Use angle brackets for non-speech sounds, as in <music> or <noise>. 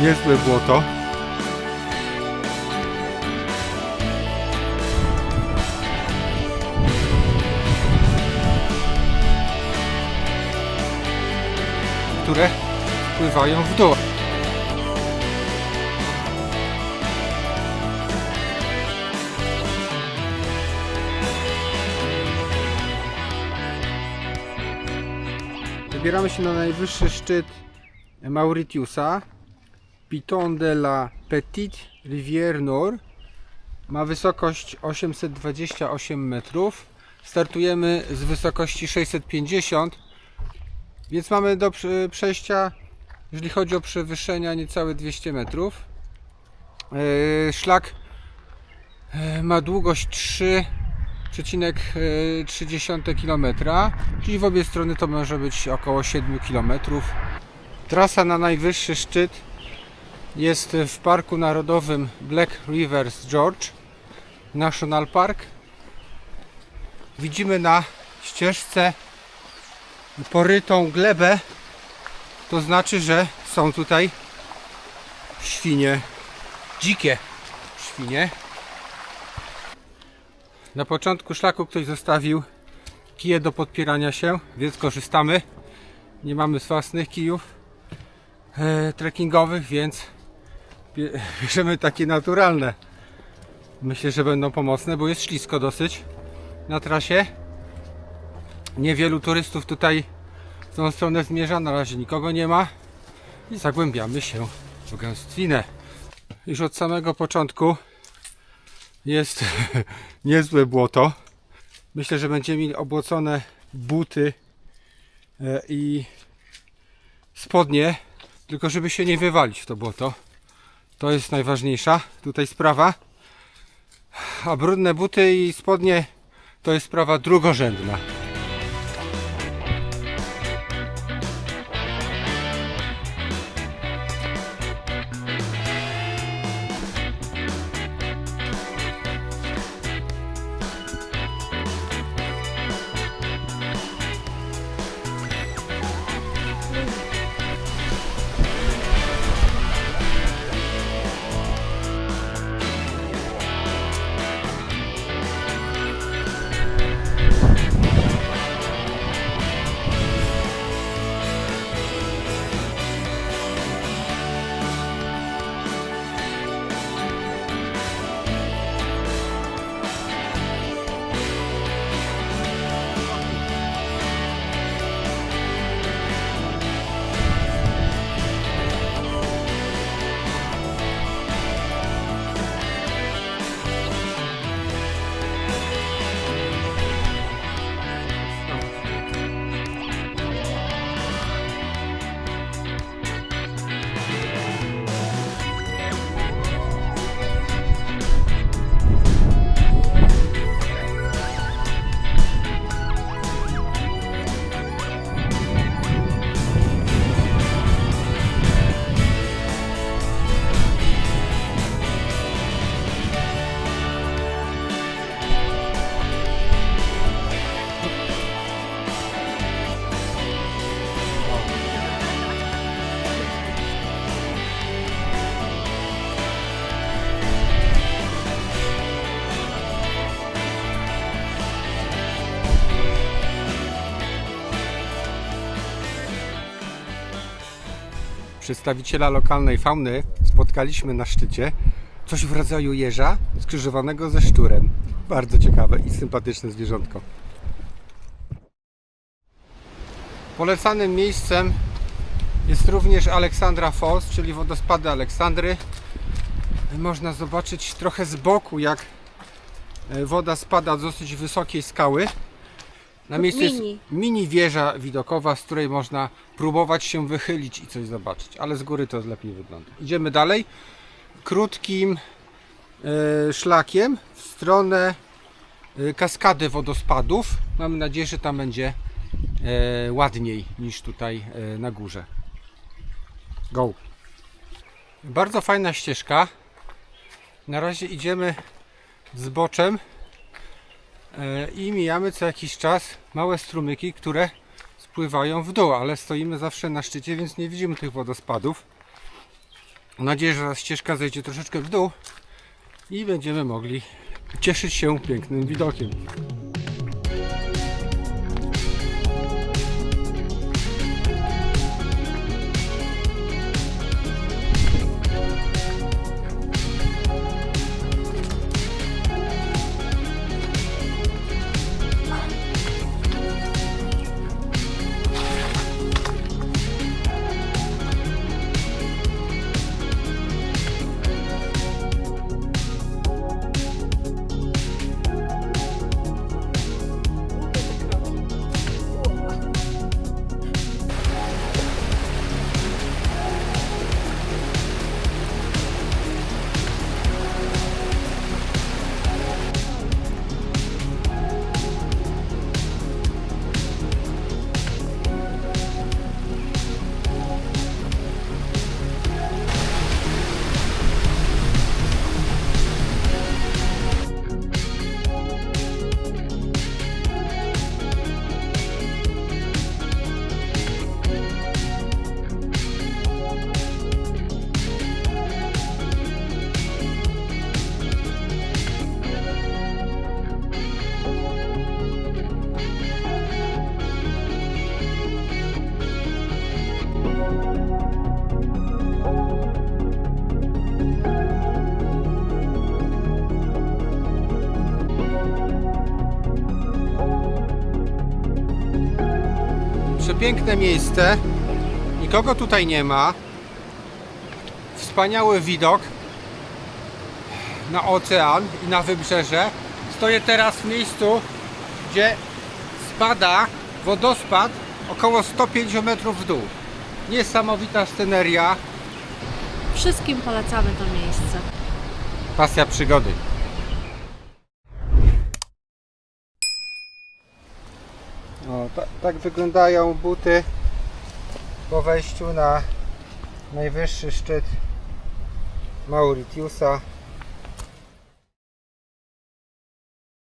Niezłe błoto. które pływają w dół. Wybieramy się na najwyższy szczyt Mauritiusa. Piton de la Petite Rivière Nord. Ma wysokość 828 metrów. Startujemy z wysokości 650, więc mamy do prze- przejścia, jeżeli chodzi o przewyższenia, niecałe 200 metrów. E, Szlak e, ma długość 3,3 km, czyli w obie strony to może być około 7 km. Trasa na najwyższy szczyt jest w Parku Narodowym Black Rivers George National Park. Widzimy na ścieżce porytą glebę. To znaczy, że są tutaj świnie, dzikie świnie. Na początku szlaku ktoś zostawił kije do podpierania się, więc korzystamy. Nie mamy własnych kijów e, trekkingowych, więc <laughs> bierzemy takie naturalne. Myślę, że będą pomocne, bo jest ślisko dosyć na trasie. Niewielu turystów tutaj w tą stronę zmierza, na razie nikogo nie ma i zagłębiamy się w gęstwinę. Już od samego początku jest <laughs> niezłe błoto. Myślę, że będziemy mieli obłocone buty e, i spodnie, tylko żeby się nie wywalić w to błoto. To jest najważniejsza tutaj sprawa. A brudne buty i spodnie to jest sprawa drugorzędna. Przedstawiciela lokalnej fauny spotkaliśmy na szczycie. Coś w rodzaju jeża skrzyżowanego ze szczurem. Bardzo ciekawe i sympatyczne zwierzątko. Polecanym miejscem jest również Aleksandra Falls, czyli wodospady Aleksandry. Można zobaczyć trochę z boku, jak e, woda spada z dosyć wysokiej skały. Na miejscu jest Mini. mini wieża widokowa, z której można próbować się wychylić i coś zobaczyć, ale z góry to lepiej wygląda. Idziemy dalej krótkim e, szlakiem w stronę e, kaskady wodospadów. Mamy nadzieję, że tam będzie e, ładniej niż tutaj e, na górze. Go! Bardzo fajna ścieżka. Na razie idziemy zboczem i mijamy co jakiś czas małe strumyki, które spływają w dół, ale stoimy zawsze na szczycie, więc nie widzimy tych wodospadów. Mam nadzieję, że ścieżka zejdzie troszeczkę w dół i będziemy mogli cieszyć się pięknym widokiem. Przepiękne miejsce. Nikogo tutaj nie ma. Wspaniały widok na ocean i na wybrzeże. Stoję teraz w miejscu, gdzie spada wodospad około 150 metrów w dół. Niesamowita sceneria. Wszystkim polecamy to miejsce. Pasja przygody. O, ta, tak wyglądają buty po wejściu na najwyższy szczyt Mauritiusa.